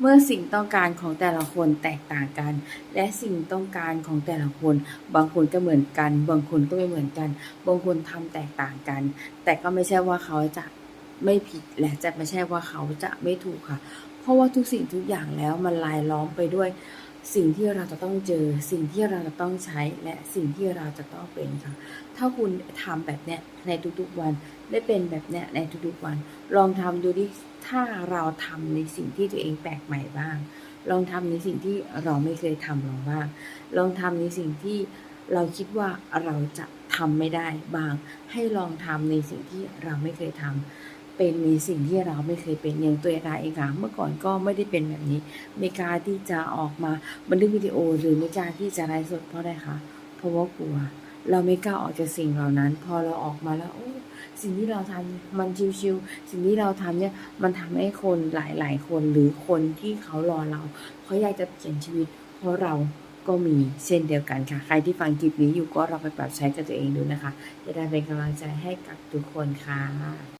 เมื่อสิ่งต้องการของแต่ละคนแตกต่างกัน และสิ่งต้องการของแต่ละคน บางคนก็เหมือนกัน บางคนก็ไม่เหมือนกัน บางคนทำแตกต่างกัน แต่ก็ไม่ใช่ว่าเขาจะไม่ผิดและจะไม่ใช่ว่าเขาจะไม่ถูกค่ะ เพราะว่าทุกสิ่งทุกอย่างแล้วมันลายล้อมไปด้วย สิ่งที่เราจะต้องเจอ สิ่งที่เราจะต้องใช้และสิ่งที่เราจะต้องเป็นค่ะ ถ้าคุณทำแบบเนี้ยในทุกๆวัน ได้เป็นแบบเนี้ยในทุกๆวัน ลองทำดูดิถ้าเราทำในสิ่งที่ตัวเองแปลกใหม่บ้าง ลองทำในสิ่งที่เราไม่เคยทำลองบ้าง ลองทำในสิ่งที่เราคิดว่าเราจะทำไม่ได้บ้าง ให้ลองทำในสิ่งที่เราไม่เคยทำ เป็นในสิ่งที่เราไม่เคยเป็นอย่างตัวเองเองค่ะเมื่อก่อนก็ไม่ได้เป็นแบบนี้ ไม่กล้าที่จะออกมาบันทึกวิดีโอหรือไม่กล้าที่จะไลฟ์สดเพราะอะไรคะเพราะว่ากลัว เราไม่กล้าออกจากสิ่งเหล่านั้น พอเราออกมาแล้วโอ้สิ่งที่เราทำมันชิวๆสิ่งที่เราทำเนี่ยมันทำให้คนหลาย ๆ คนหรือคนที่เขารอเราเขาอยากจะเปลี่ยนชีวิต เพราะเราก็มีเช่นเดียวกันค่ะ ใครที่ฟังคลิปนี้อยู่ก็เราไปปรับใช้กับตัวเองดูนะคะ จะได้เป็นกำลังใจให้กับทุกคนค่ะ